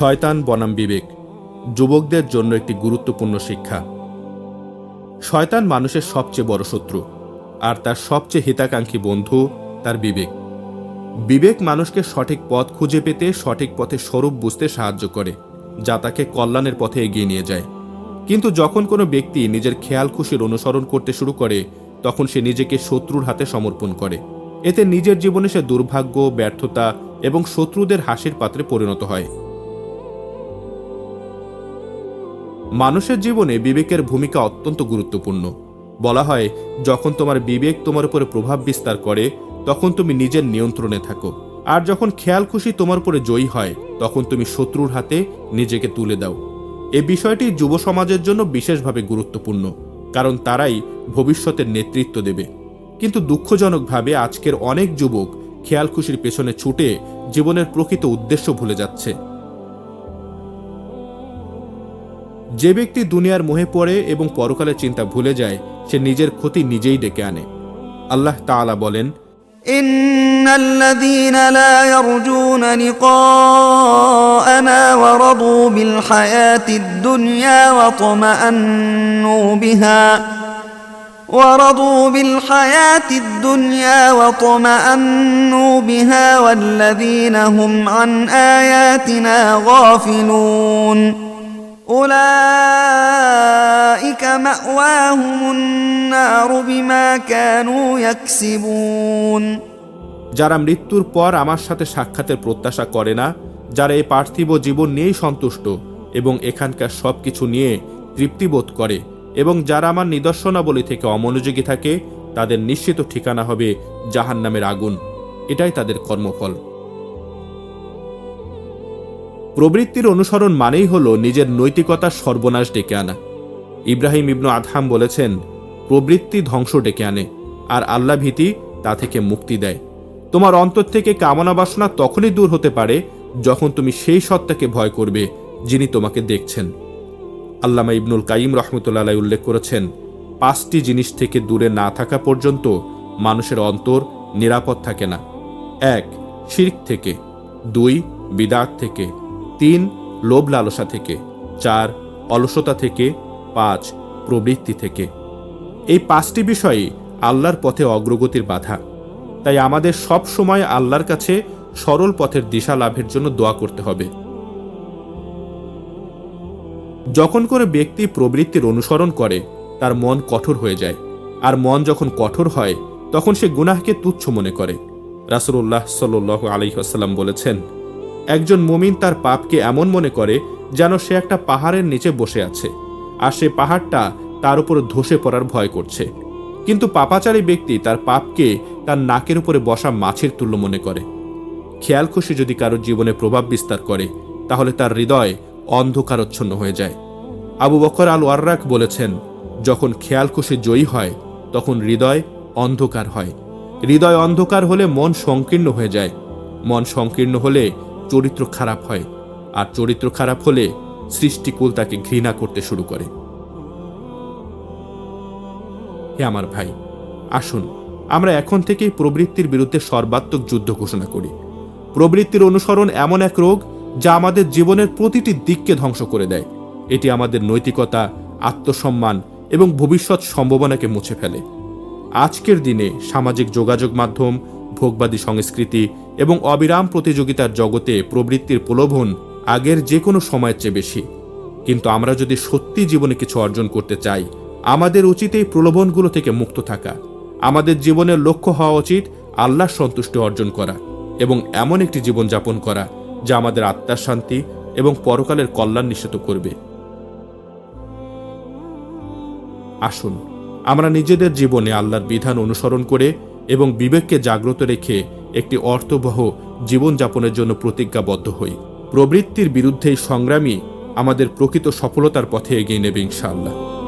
শয়তান বনাম বিবেক, যুবকদের জন্য একটি গুরুত্বপূর্ণ শিক্ষা। শয়তান মানুষের সবচেয়ে বড় শত্রু, আর তার সবচেয়ে হিতাকাঙ্ক্ষী বন্ধু তার বিবেক। বিবেক মানুষকে সঠিক পথ খুঁজে পেতে সঠিক পথে স্বরূপ বুঝতে সাহায্য করে, যা তাকে কল্যাণের পথে এগিয়ে নিয়ে যায়। কিন্তু যখন কোনো ব্যক্তি নিজের খেয়াল খুশির অনুসরণ করতে শুরু করে, তখন সে নিজেকে শত্রুর হাতে সমর্পণ করে। এতে নিজের জীবনে সে দুর্ভাগ্য, ব্যর্থতা এবং শত্রুদের হাসির পাত্রে পরিণত হয়। মানুষের জীবনে বিবেকের ভূমিকা অত্যন্ত গুরুত্বপূর্ণ। বলা হয়, যখন তোমার বিবেক তোমার উপরে প্রভাব বিস্তার করে, তখন তুমি নিজের নিয়ন্ত্রণে থাকো। আর যখন খেয়াল খুশি তোমার উপরে জয়ী হয়, তখন তুমি শত্রুর হাতে নিজেকে তুলে দাও। এ বিষয়টি যুব সমাজের জন্য বিশেষভাবে গুরুত্বপূর্ণ, কারণ তারাই ভবিষ্যতের নেতৃত্ব দেবে। কিন্তু দুঃখজনকভাবে আজকের অনেক যুবক খেয়াল খুশির পেছনে ছুটে জীবনের প্রকৃত উদ্দেশ্য ভুলে যাচ্ছে। যে ব্যক্তি দুনিয়ার মোহে পড়ে এবং পরকালের চিন্তা ভুলে যায় সে নিজের ক্ষতি নিজেই ডেকে আনে আল্লাহ তাআলা বলেন إن الذين لا يرجون لقاءنا ورضوا بالحياة الدنيا واطمأنوا بها ورضوا بالحياة الدنيا واطمأنوا بها والذين هم عن آياتنا غافلون أولئك مأواهم النار بما كانوا يكسبون যারা মৃত্যুর পর আমার সাথে সাক্ষাতের প্রত্যাশা করে না যারা এই পার্থিব জীবন নিয়েই সন্তুষ্ট এবং এখানকার সব কিছু নিয়ে তৃপ্তিবোধ করে এবং যারা আমার নিদর্শনাবলী থেকে অমনোযোগী থাকে তাদের নিশ্চিত ঠিকানা হবে জাহান্নামের আগুন এটাই তাদের কর্মফল প্রবৃত্তির অনুসরণ মানেই হল নিজের নৈতিকতার সর্বনাশ ডেকে আনা। ইব্রাহিম ইবনু আদহাম বলেছেন, প্রবৃত্তি ধ্বংস ডেকে আনে, আর আল্লাহ ভীতি তা থেকে মুক্তি দেয়। তোমার অন্তর থেকে কামনা বাসনা তখনই দূর হতে পারে যখন তুমি সেই সত্তাকে ভয় করবে যিনি তোমাকে দেখছেন। আল্লামা ইবনুল কাইম রহমতুল্লাহ উল্লেখ করেছেন, পাঁচটি জিনিস থেকে দূরে না থাকা পর্যন্ত মানুষের অন্তর নিরাপদ থাকে না। এক, শির্ক থেকে। দুই, বিদাত থেকে। তিন লোভ লালসা থেকে, চার, অলসতা থেকে, পাঁচ, প্রবৃত্তি থেকে। এই পাঁচটি বিষয়ই আল্লাহর পথে অগ্রগতির বাধা। তাই আমাদের সব সময় আল্লাহর কাছে সরল পথের দিশা লাভের জন্য দোয়া করতে হবে। যখন করে ব্যক্তি প্রবৃত্তির অনুসরণ করে, তার মন কঠোর হয়ে যায়। আর মন যখন কঠোর হয়, তখন সে গুনাহকে তুচ্ছ মনে করে। রাসুল্লাহ সাল্লাহ আলহিহাস্লাম বলেছেন একজন মুমিন তার পাপকে এমন মনে করে যেন সে একটা পাহাড়ের নিচে বসে আছে, আর সে পাহাড়টা তার উপর ধসে পড়ার ভয় করছে। কিন্তু পাপাচারী ব্যক্তি তার পাপকে তার নাকের উপরে বসা মাছের তুল্য মনে করে। খেয়াল খুশি যদি কারোর জীবনে প্রভাব বিস্তার করে, তাহলে তার হৃদয় অন্ধকারচ্ছন্ন হয়ে যায়। আবু বকর আল ওয়ার্রাক বলেছেন, যখন খেয়াল খুশি জয়ী হয়, তখন হৃদয় অন্ধকার হয়। হৃদয় অন্ধকার হলে মন সংকীর্ণ হয়ে যায়। মন সংকীর্ণ হলে চরিত্র খারাপ হয়, আর চরিত্র খারাপ হলে সৃষ্টিকুল তাকে ঘৃণা করতে শুরু করে। হে আমার ভাই, আসুন, আমরা এখন থেকেই প্রবৃত্তির বিরুদ্ধে সর্বাত্মক যুদ্ধ ঘোষণা করি। প্রবৃত্তির অনুসরণ এমন এক রোগ যা আমাদের জীবনের প্রতিটি দিককে ধ্বংস করে দেয়। এটি আমাদের নৈতিকতা, আত্মসম্মান এবং ভবিষ্যৎ সম্ভাবনাকে মুছে ফেলে। আজকের দিনে সামাজিক যোগাযোগ মাধ্যম ভোগবাদী সংস্কৃতি এবং অবিরাম প্রতিযোগিতার জগতে প্রবৃত্তির প্রলোভন আগের যে কোনো সময়ের চেয়ে বেশি। কিন্তু আমরা যদি সত্যি জীবনে কিছু অর্জন করতে চাই, আমাদের উচিত এই প্রলোভনগুলো থেকে মুক্ত থাকা। আমাদের জীবনের লক্ষ্য হওয়া উচিত আল্লাহর সন্তুষ্টি অর্জন করা এবং এমন একটি জীবন যাপন করা যা আমাদের আত্মার শান্তি এবং পরকালের কল্যাণ নিশ্চিত করবে। আসুন, আমরা নিজেদের জীবনে আল্লাহর বিধান অনুসরণ করে এবং বিবেককে জাগ্রত রেখে একটি অর্থবহ জীবনযাপনের জন্য প্রতিজ্ঞাবদ্ধ হই। প্রবৃত্তির বিরুদ্ধে সংগ্রামী আমাদের প্রকৃত সফলতার পথে এগিয়ে নেবে ইনশাআল্লাহ।